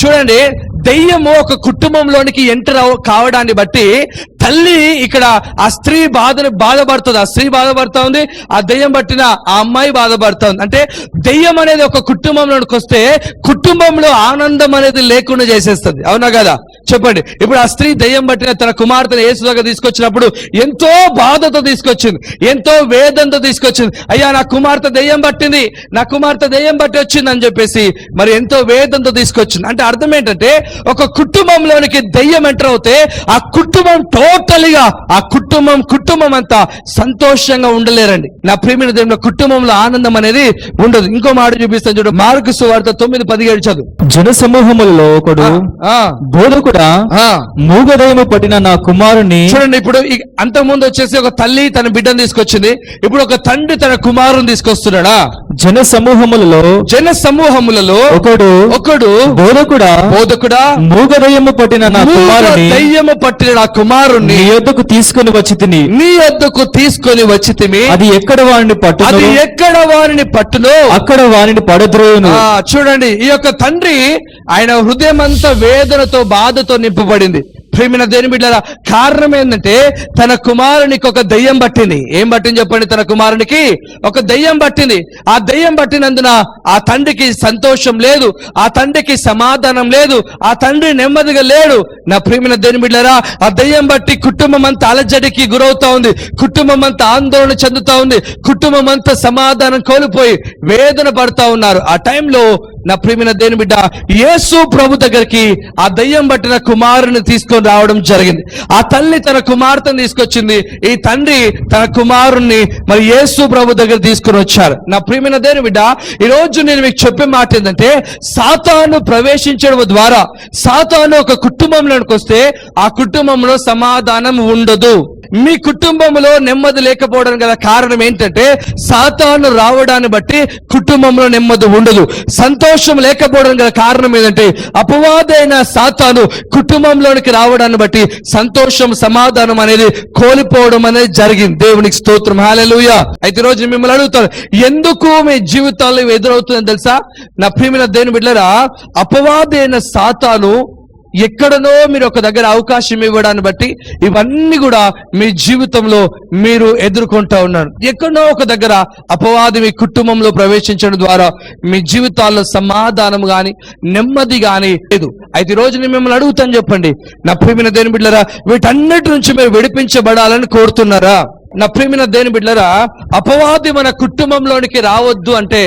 చూడండి దెయ్యము ఒక కుటుంబంలోనికి ఎంటర్ కావడాన్ని బట్టి తల్లి ఇక్కడ ఆ స్త్రీ బాధను బాధపడుతుంది. ఆ స్త్రీ బాధపడుతూ ఉంది ఆ దెయ్యం పట్టిన ఆ అమ్మాయి బాధపడుతుంది అంటే దెయ్యం అనేది ఒక కుటుంబంలోకి వస్తే కుటుంబంలో ఆనందం అనేది లేకుండా చేసేస్తుంది. అవునా కదా? చెప్పండి. ఇప్పుడు ఆ స్త్రీ దెయ్యం పట్టిన తన కుమార్తెను ఏసు దగ్గర తీసుకొచ్చినప్పుడు ఎంతో బాధతో తీసుకొచ్చింది ఎంతో వేదంతో తీసుకొచ్చింది. అయ్యా నా కుమార్తె దెయ్యం పట్టింది నా కుమార్తె దెయ్యం పట్టి వచ్చింది అని చెప్పేసి మరి ఎంతో వేదంతో తీసుకొచ్చింది. అంటే అర్థం ఏంటంటే ఒక కుటుంబంలోనికి దెయ్యం ఎంటర్ అవుతే ఆ కుటుంబం టోటల్గా ఆ కుటుంబం కుటుంబం అంతా సంతోషంగా ఉండలేరండి. నా ప్రేమిన దేవుని కుటుంబంలో ఆనందం అనేది ఉండదు. ఇంకో మాట చూపిస్తాను చూడు. మార్కు సువార్త తొమ్మిది పదిహేడు చదువు. జన సమూహములలో ఒకడు బోధకుడా. మూగదయము పట్టిన నా కుమారుని చూడండి ఇప్పుడు ఈ- అంతకుముందు వచ్చేసి ఒక తల్లి తన బిడ్డను తీసుకొచ్చింది. ఇప్పుడు ఒక తండ్రి తన కుమారుని తీసుకొస్తున్నాడా? జన సమూహములలో జన సమూహములలో ఒకడు ఒకడు బోధకుడా బోధకుడా మూగదయము పట్టిన నా కుమారుని దయ్యము పట్టిన నా కుమారుణ్ణి నీ యొద్దకు తీసుకుని వచ్చి తిని నీ వద్దకు తీసుకొని వచ్చి తిమి అది ఎక్కడ వారిని అది పట్టును ఎక్కడ వారిని పట్టునో? అక్కడ వారిని పడద్రోయును. ఆ చూడండి ఈ యొక్క తండ్రి ఆయన హృదయం అంతా వేదనతో బాధతో నింపబడింది. ప్రేమిన దేని బిడ్డరా కారణం ఏంటంటే తన కుమారునికి ఒక దయ్యం పట్టింది. ఏం పట్టింది చెప్పండి తన కుమారునికి? ఒక దయ్యం పట్టింది. ఆ దయ్యం పట్టినందున ఆ తండ్రికి సంతోషం లేదు ఆ తండ్రికి సమాధానం లేదు ఆ తండ్రి నెమ్మదిగా లేడు. నా ప్రేమిన దేని బిడ్డరా ఆ దయ్యం బట్టి కుటుంబం అంతా అలజడికి గురవుతా ఉంది. కుటుంబం అంతా ఆందోళన చెందుతా ఉంది. కుటుంబం అంతా సమాధానం కోల్పోయి వేదన పడతా ఉన్నారు. ఆ టైంలో నా ప్రియమైన దేని బిడ్డ యేసు ప్రభు దగ్గరికి ఆ దయ్యం పట్టిన కుమారుని తీసుకొని రావడం జరిగింది. ఆ తల్లి తన కుమార్తెను తీసుకొచ్చింది. ఈ తండ్రి తన కుమారుణ్ణి మరి యేసు ప్రభు దగ్గర తీసుకొని వచ్చారు నా ప్రియమైన దేని బిడ్డ ఈ రోజు నేను మీకు చెప్పే మాట ఏంటంటే సాతాను ప్రవేశించడం ద్వారా సాతాను ఒక కుటుంబంలోకి వస్తే ఆ కుటుంబంలో సమాధానం ఉండదు. మీ కుటుంబంలో నెమ్మది లేకపోవడం గల కారణం ఏంటంటే సాతాను రావడాన్ని బట్టి కుటుంబంలో నెమ్మది ఉండదు. సంతోషం లేకపోవడం గల కారణం ఏంటంటే అపవాదైన సాతాను కుటుంబంలోనికి రావడాన్ని బట్టి సంతోషం సమాధానం అనేది కోల్పోవడం అనేది జరిగింది. దేవునికి స్తోత్రం. హాలెలూయా అయితే రోజు మిమ్మల్ని అడుగుతాను ఎందుకు మీ జీవితాల్లో ఎదురవుతుందని తెలుసా? నా ప్రియమైన దేని బిడ్డరా అపవాదైన సాతాను ఎక్కడనో మీరు ఒక దగ్గర అవకాశం ఇవ్వడాన్ని బట్టి ఇవన్నీ కూడా మీ జీవితంలో మీరు ఎదుర్కొంటా ఉన్నారు. ఎక్కడనో ఒక దగ్గర అపవాది మీ కుటుంబంలో ప్రవేశించడం ద్వారా మీ జీవితాల్లో సమాధానం కానీ నెమ్మది కానీ లేదు. అయితే రోజు నేను మిమ్మల్ని అడుగుతాను చెప్పండి. నా ప్రియమైన దేని బిడ్డరా వీటన్నిటి నుంచి మీరు విడిపించబడాలని కోరుతున్నారా? నా ప్రియమైన దేని బిడ్డరా అపవాది మన కుటుంబంలోనికి రావద్దు అంటే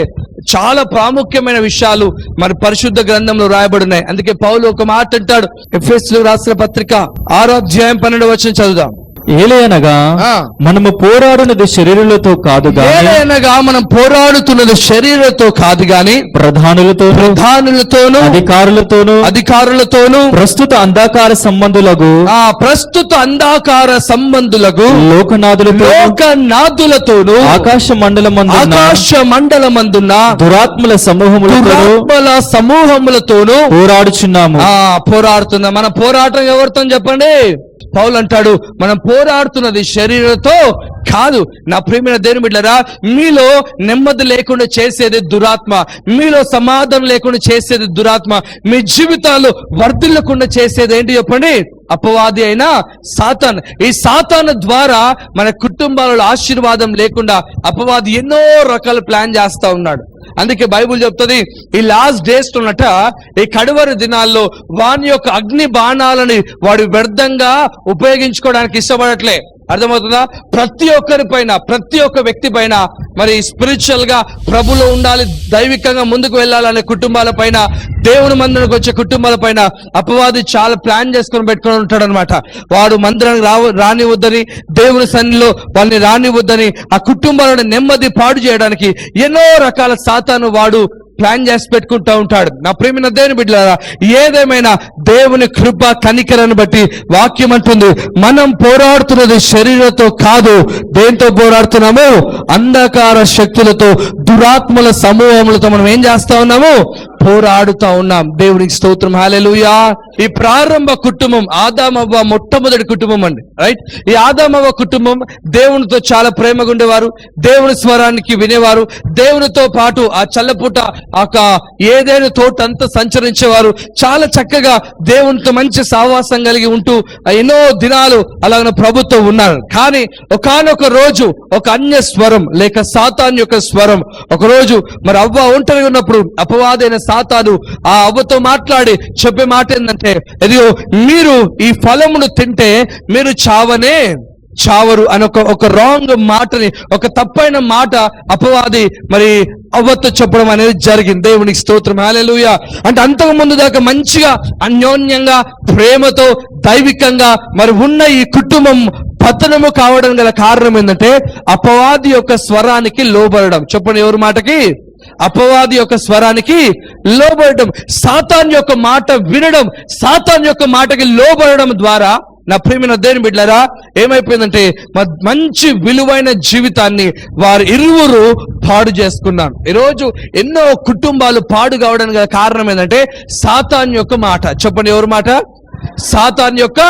చాలా ప్రాముఖ్యమైన విషయాలు మరి పరిశుద్ధ గ్రంథంలో రాయబడినాయి. అందుకే పౌలు ఒక మాట అంటాడు. ఎఫ్ఎస్ రాసిన పత్రిక ఆరో అధ్యాయం పన్నెండు వచ్చిన చదువుదాం. ఏలయనగా ఆ. మనము పోరాడినది శరీరులతో కాదు ఏలైనగా మనం పోరాడుతున్నది శరీరంతో కాదు గాని ప్రధానులతోనూ ప్రధానులతోనూ అధికారులతోనూ అధికారులతోనూ ప్రస్తుత అంధకార సంబంధులకు ఆ ప్రస్తుత అంధాకార సంబంధులకు లోకనాథులతో లోకనాథులతోనూ ఆకాశ మండలమందున్న ఆకాశ మండలమందున్న దురాత్మల సమూహములతో దురాత్మల సమూహములతోనూ పోరాడుచున్నాము. ఆ పోరాడుతున్నాం. మన పోరాటం ఎవరితో చెప్పండి? పౌలు అంటాడు మనం పోరాడుతున్నది శరీరంతో కాదు. నా ప్రేమైన దేవుని బిడ్డరా మీలో నెమ్మది లేకుండా చేసేది దురాత్మ. మీలో సమాధానం లేకుండా చేసేది దురాత్మ. మీ జీవితాలు వర్ధిల్లకుండా చేసేది ఏంటి చెప్పండి? అపవాది అయిన సాతాన్. ఈ సాతాన్ ద్వారా మన కుటుంబాలలో ఆశీర్వాదం లేకుండా అపవాది ఎన్నో రకాల ప్లాన్ చేస్తా ఉన్నాడు. అందుకే బైబుల్ చెప్తుంది ఈ లాస్ట్ డేస్ ఉన్నట ఈ కడువరి దినాల్లో వాని యొక్క అగ్ని బాణాలని వాడు వ్యర్థంగా ఉపయోగించుకోవడానికి ఇష్టపడట్లే. అర్థమవుతుందా? ప్రతి ఒక్కరి పైన ప్రతి ఒక్క వ్యక్తి పైన మరి స్పిరిచువల్గా ప్రభులో ఉండాలి దైవికంగా ముందుకు వెళ్ళాలనే కుటుంబాల పైన దేవుని మందిరానికి వచ్చే కుటుంబాల పైన అపవాది చాలా ప్లాన్ చేసుకొని పెట్టుకొని ఉంటాడు అనమాట వాడు మందిరానికి రావు రానివద్దని దేవుని సన్నిలో వాళ్ళని రానివద్దని ఆ కుటుంబాలను నెమ్మది పాడు చేయడానికి ఎన్నో రకాల సాతాను వాడు ప్లాన్ చేసి పెట్టుకుంటా ఉంటాడు. నా ప్రేమిన దేవుని బిడ్డలారా ఏదేమైనా దేవుని కృప కనికరను బట్టి వాక్యం అంటుంది మనం పోరాడుతున్నది శరీరంతో కాదు దేంతో పోరాడుతున్నాము? అంధకార శక్తులతో దురాత్మల సమూహములతో మనం ఏం చేస్తా ఉన్నాము? పోరాడుతా ఉన్నాం. దేవునికి స్తోత్రం. హాలెలుయా ఈ ప్రారంభ కుటుంబం ఆదామవ్వ మొట్టమొదటి కుటుంబం అండి రైట్ ఈ ఆదామవ్వ కుటుంబం దేవునితో చాలా ప్రేమగా ఉండేవారు దేవుని స్వరానికి వినేవారు దేవునితో పాటు ఆ చల్లపూట ఆ ఏదైనా తోట అంతా సంచరించేవారు. చాలా చక్కగా దేవునితో మంచి సావాసం కలిగి ఉంటూ ఎన్నో దినాలు అలాగ ప్రభుత్వం ఉన్నారు. కానీ ఒకానొక రోజు ఒక అన్య స్వరం లేక సాతాన్ యొక్క స్వరం ఒక రోజు మరి అవ్వ ఒంటరిగా ఉన్నప్పుడు అపవాదైన సాతాను ఆ అవ్వతో మాట్లాడి చెప్పే మాట ఏంటంటే ఎదిగో మీరు ఈ ఫలమును తింటే మీరు చావనే చావరు అని ఒక ఒక రాంగ్ మాటని ఒక తప్పైన మాట అపవాది మరి అవ్వతో చెప్పడం అనేది జరిగింది. దేవునికి స్తోత్రం. హల్లెలూయా అంటే అంతకు ముందు దాకా మంచిగా అన్యోన్యంగా ప్రేమతో దైవికంగా మరి ఉన్న ఈ కుటుంబం పతనము కావడం గల కారణం ఏంటంటే అపవాది యొక్క స్వరానికి లోబడడం. చెప్పండి ఎవరి మాటకి? అపవాది యొక్క స్వరానికి లోబడడం సాతాన్ యొక్క మాట వినడం సాతాన్ యొక్క మాటకి లోబడడం ద్వారా నా ప్రేమిన దేని బిడ్డలారా ఏమైపోయిందంటే మంచి విలువైన జీవితాన్ని వారు ఇరువురు పాడు చేసుకున్నాను ఈరోజు ఎన్నో కుటుంబాలు పాడు కావడానికి గల కారణం ఏంటంటే సాతాన్ యొక్క మాట. చెప్పండి ఎవరి మాట? సాతాన్ యొక్క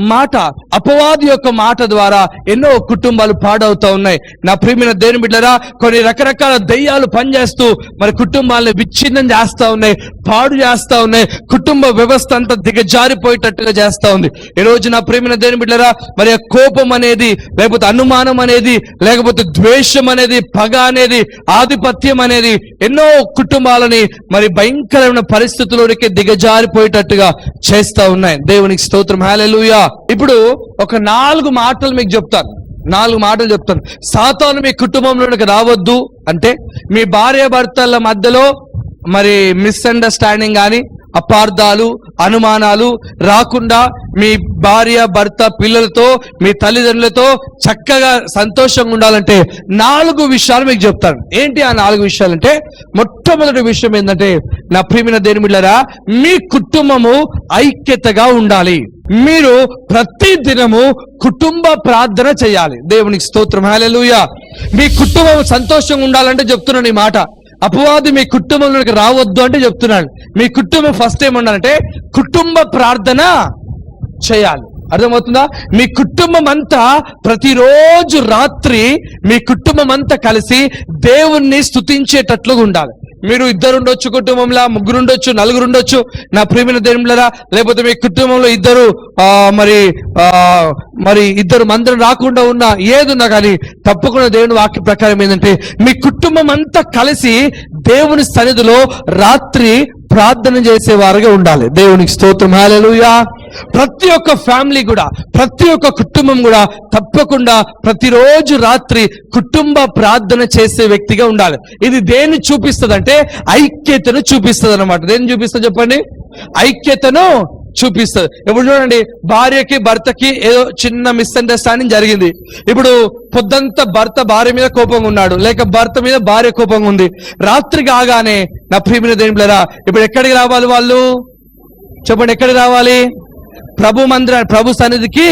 మాట అపవాది యొక్క మాట ద్వారా ఎన్నో కుటుంబాలు పాడవుతా ఉన్నాయి. నా ప్రియమైన దేని బిడ్డరా కొన్ని రకరకాల దయ్యాలు పనిచేస్తూ మరి కుటుంబాలను విచ్ఛిన్నం చేస్తా ఉన్నాయి పాడు చేస్తా ఉన్నాయి. కుటుంబ వ్యవస్థ అంతా దిగజారిపోయేటట్టుగా చేస్తా ఉంది. ఈ రోజు నా ప్రియమైన దేని బిడ్డరా మరి కోపం అనేది లేకపోతే అనుమానం అనేది లేకపోతే ద్వేషం అనేది పగ అనేది ఆధిపత్యం అనేది ఎన్నో కుటుంబాలని మరి భయంకరమైన పరిస్థితుల్లోనికి దిగజారిపోయేటట్టుగా చేస్తా ఉన్నాయి. దేవునికి స్తోత్రం. హాలెలుయా ఇప్పుడు ఒక నాలుగు మాటలు మీకు చెప్తాను. నాలుగు మాటలు చెప్తాను. సాతాను మీ కుటుంబంలోనికి రావద్దు అంటే మీ భార్య భర్తల మధ్యలో మరి మిస్అండర్స్టాండింగ్ కానీ అపార్థాలు అనుమానాలు రాకుండా మీ భార్య భర్త పిల్లలతో మీ తల్లిదండ్రులతో చక్కగా సంతోషంగా ఉండాలంటే నాలుగు విషయాలు మీకు చెప్తాను. ఏంటి ఆ నాలుగు విషయాలు అంటే మొట్టమొదటి విషయం ఏంటంటే నా ప్రియమైన దేని మీ కుటుంబము ఐక్యతగా ఉండాలి. మీరు ప్రతి దినము కుటుంబ ప్రార్థన చేయాలి. దేవునికి స్తోత్రం. హాలెలుయ మీ కుటుంబం సంతోషంగా ఉండాలంటే చెప్తున్నాను ఈ మాట. అపవాది మీ కుటుంబంలోకి రావద్దు అంటే చెప్తున్నాడు మీ కుటుంబం ఫస్ట్ ఏమన్నారంటే కుటుంబ ప్రార్థన చేయాలి. అర్థమవుతుందా? మీ కుటుంబం అంతా ప్రతిరోజు రాత్రి మీ కుటుంబం అంతా కలిసి దేవుణ్ణి స్తుతించేటట్లుగా ఉండాలి. మీరు ఇద్దరు ఉండొచ్చు కుటుంబంలో ముగ్గురు ఉండొచ్చు నలుగురు ఉండొచ్చు నా ప్రియమైన దేవులరా లేకపోతే మీ కుటుంబంలో ఇద్దరు ఆ, మరి ఆ, మరి ఇద్దరు మందిరం రాకుండా ఉన్నా ఏదున్నా కానీ తప్పకుండా దేవుని వాక్య ప్రకారం ఏంటంటే మీ కుటుంబం అంతా కలిసి దేవుని సన్నిధిలో రాత్రి ప్రార్థన చేసేవారుగా ఉండాలి. దేవునికి స్తోత్రం. హల్లెలూయా. ప్రతి ఒక్క ఫ్యామిలీ కూడా ప్రతి ఒక్క కుటుంబం కూడా తప్పకుండా ప్రతిరోజు రాత్రి కుటుంబ ప్రార్థన చేసే వ్యక్తిగా ఉండాలి. ఇది దేన్ని చూపిస్తుంది అంటే ఐక్యతను చూపిస్తుంది అనమాట దేన్ని చూపిస్తుంది చెప్పండి? ఐక్యతను చూపిస్తుంది. ఇప్పుడు చూడండి భార్యకి భర్తకి ఏదో చిన్న మిస్అండర్స్టాండింగ్ జరిగింది. ఇప్పుడు పొద్దంతా భర్త భార్య మీద కోపంగా ఉన్నాడు లేక భర్త మీద భార్య కోపంగా ఉంది. రాత్రి కాగానే నా ప్రియమైన దేనిలరా ఇప్పుడు ఎక్కడికి రావాలి వాళ్ళు? చెప్పండి ఎక్కడికి రావాలి? ప్రభు మందిర ప్రభు సన్నిధికి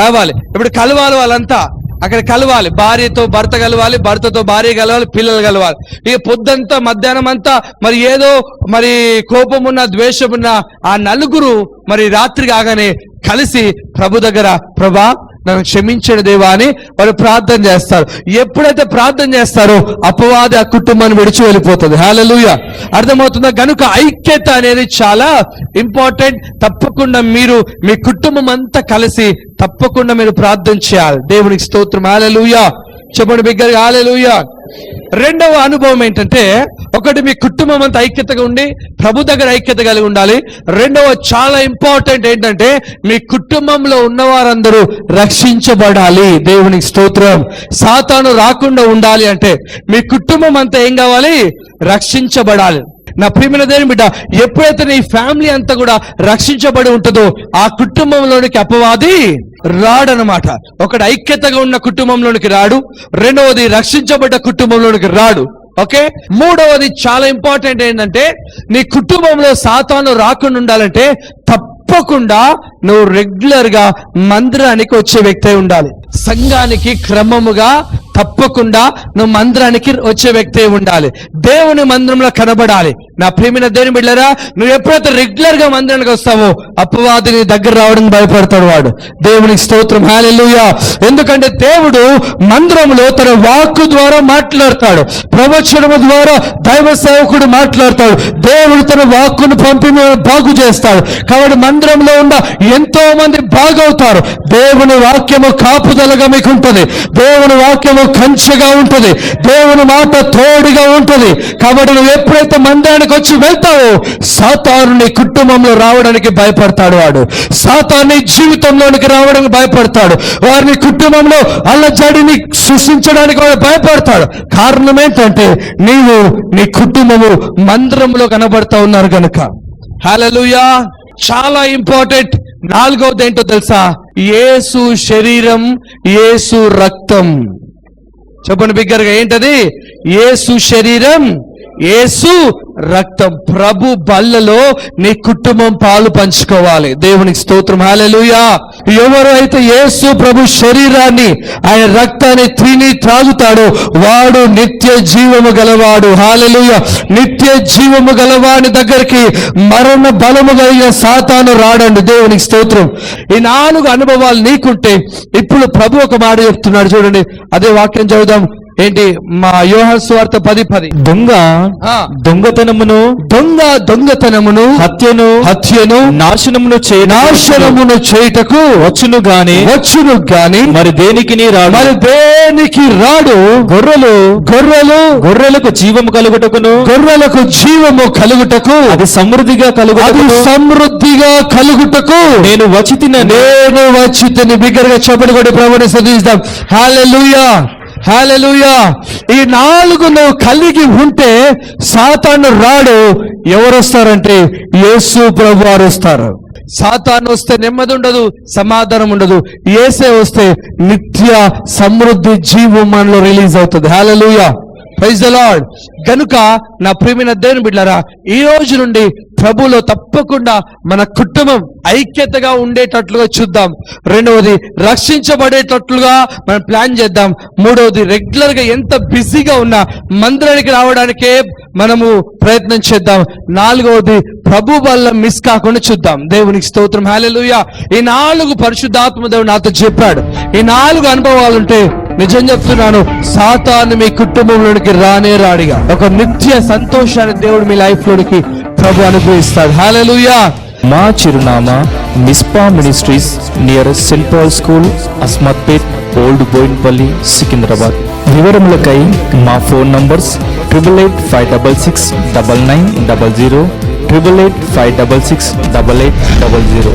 రావాలి. ఇప్పుడు కలవాలి వాళ్ళంతా. అక్కడ కలవాలి. భార్యతో భర్త కలవాలి భర్తతో భార్య కలవాలి పిల్లలు కలవాలి. ఇక పొద్దంతా మధ్యాహ్నం అంతా మరి ఏదో మరి కోపం ఉన్న ఆ నలుగురు మరి రాత్రి కాగానే కలిసి ప్రభు దగ్గర ప్రభా నన్ను క్షమించడు దేవా అని వారు ప్రార్థన చేస్తారు. ఎప్పుడైతే ప్రార్థన చేస్తారో అపవాది ఆ కుటుంబాన్ని విడిచి వెళ్ళిపోతుంది. హాలలుయ అర్థమవుతుందా? కనుక ఐక్యత అనేది చాలా ఇంపార్టెంట్ తప్పకుండా మీరు మీ కుటుంబం అంతా కలిసి తప్పకుండా మీరు ప్రార్థన చేయాలి. దేవునికి స్తోత్రం. హాలలుయా చెప్పండి బిగ్గరగా హాలూయ రెండవ అనుభవం ఏంటంటే ఒకటి మీ కుటుంబం అంతా ఐక్యతగా ఉండి ప్రభు దగ్గర ఐక్యత కలిగి ఉండాలి. రెండవ చాలా ఇంపార్టెంట్ ఏంటంటే మీ కుటుంబంలో ఉన్నవారందరూ రక్షించబడాలి. దేవునికి స్తోత్రం. సాతాను రాకుండా ఉండాలి అంటే మీ కుటుంబం అంతా ఏం కావాలి? రక్షించబడాలి. నా ప్రియమైన దేని బిడ్డ ఎప్పుడైతే నీ ఫ్యామిలీ అంతా కూడా రక్షించబడి ఉంటుందో ఆ కుటుంబంలోనికి అపవాది రాడనమాట ఒకటి ఐక్యతగా ఉన్న కుటుంబంలోనికి రాడు రెండవది రక్షించబడ్డ కుటుంబంలోనికి రాడు. ఓకే? మూడవది చాలా ఇంపార్టెంట్ ఏంటంటే నీ కుటుంబంలో సాతాను రాకుండా ఉండాలంటే తప్పకుండా నువ్వు రెగ్యులర్గా మందిరానికి వచ్చే వ్యక్తి ఉండాలి. సంఘానికి క్రమముగా తప్పకుండా నువ్వు మందిరానికి వచ్చే వ్యక్తి ఉండాలి. దేవుని మందిరంలో కనబడాలి. నా ప్రేమిన దేవుని బిడ్డరా నువ్వు ఎప్పుడైతే రెగ్యులర్గా మందిరానికి వస్తావో అపవాది నీ దగ్గర రావడానికి భయపడతాడు వాడు. దేవునికి స్తోత్రం. హల్లెలూయా. ఎందుకంటే దేవుడు మందిరంలో తన వాక్కు ద్వారా మాట్లాడతాడు. ప్రవచనము ద్వారా దైవ సేవకుడు మాట్లాడతాడు. దేవుడు తన వాక్కును పంపి బాగు చేస్తాడు. కాబట్టి మందిరంలో ఉన్న ఎంతో మంది బాగవుతారు. దేవుని వాక్యము కాపుదలగా మీకు ఉంటుంది దేవుని వాక్యము కంచెగా ఉంటుంది. దేవుని మాట తోడుగా ఉంటుంది. కాబట్టి నువ్వు ఎప్పుడైతే మందిరానికి వచ్చి వెళ్తావో సాతాను నీ కుటుంబంలో రావడానికి భయపడతాడు వాడు. సాతాన్ని జీవితంలోనికి రావడానికి భయపడతాడు. వారిని కుటుంబంలో అల్లజడిని సృష్టించడానికి వాడు భయపడతాడు. కారణం ఏంటంటే నీవు నీ కుటుంబము మందిరంలో కనబడతా ఉన్నారు కనుక హలలుయా చాలా ఇంపార్టెంట్. నాలుగవది ఏంటో తెలుసా? యేసు శరీరం ఏసు రక్తం. చెప్పండి బిగ్గరగా ఏంటది? ఏసు శరీరం యేసు రక్తం ప్రభు బల్లలో నీ కుటుంబం పాలు పంచుకోవాలి. దేవునికి స్తోత్రం. హాలెలుయా ఎవరు అయితే యేసు ప్రభు శరీరాన్ని ఆయన రక్తాన్ని తిని త్రాగుతాడో వాడు నిత్య జీవము గలవాడు. హాలెలుయ నిత్య జీవము గలవాడి దగ్గరికి మరణ బలము కలిగిన సాతాను రాడండి. దేవునికి స్తోత్రం. ఈ నాలుగు అనుభవాలు నీకుంటే ఇప్పుడు ప్రభు ఒక మాట చెప్తున్నాడు చూడండి. అదే వాక్యం చదువుదాం. ఏంటి? మా యోహన్ స్వార్థ పది పది. దొంగ. దొంగతనమును దొంగ దొంగతనమును హత్యను హత్యను నాశనమును చేయ నాశనమును చేయుటకు వచ్చును గాని వచ్చును గాని మరి దేనికి రాడు? మరి దేనికి రాడు? గొర్రెలు గొర్రెలు గొర్రెలకు జీవము కలుగుటకును? గొర్రెలకు జీవము కలుగుటకు అది సమృద్ధిగా అది కలుగుటకును సమృద్ధిగా కలుగుటకు నేను వచ్చి తిన్న నేను వచ్చి తిని బిగ్గరగా చెప్పడు కూడా ప్రభుని సదిస్తాం హాలెలుయా హాలెలుయా ఈ నాలుగు నువ్వు కలిగి ఉంటే సాతాను రాడు. ఎవరు వస్తారంటే యేసు ప్రభు వారు వస్తారు. సాతాను వస్తే నెమ్మది ఉండదు సమాధానం ఉండదు. ఏసే వస్తే నిత్య సమృద్ధి జీవం మనలో రిలీజ్ అవుతుంది. Hallelujah praise the lord. గనుక నా ప్రియమైన దేవుని బిడ్డారా ఈ రోజు నుండి ప్రభులో తప్పకుండా మన కుటుంబం ఐక్యతగా ఉండేటట్లుగా చూద్దాం. రెండవది రక్షించబడేటట్లుగా మనం ప్లాన్ చేద్దాం. మూడవది రెగ్యులర్గా ఎంత బిజీగా ఉన్నా మందిరానికి రావడానికే మనము ప్రయత్నం చేద్దాం. నాలుగవది ప్రభు వల్ల మిస్ కాకుండా చూద్దాం. దేవునికి స్తోత్రం. హాలెలుయ ఈ నాలుగు పరిశుద్ధాత్మ దేవుడు నాతో చెప్పాడు. ఈ నాలుగు అనుభవాలు ఉంటే నిజం చెప్తున్నాను సాతాను మీ కుటుంబంలోనికి రానే రాడిగా. ఒక నిత్య సంతోషాన్ని దేవుడు మీ లైఫ్లోనికి ప్రభు అనుగ్రహిస్తాడు. హాలెలుయా మా చిరునామా Mizpah ministries near saint Paul school Asmatpet old Bowenpally Secunderabad. వివరములకై మా phone numbers triple eight five double six double nine double zero triple eight five double six double eight double zero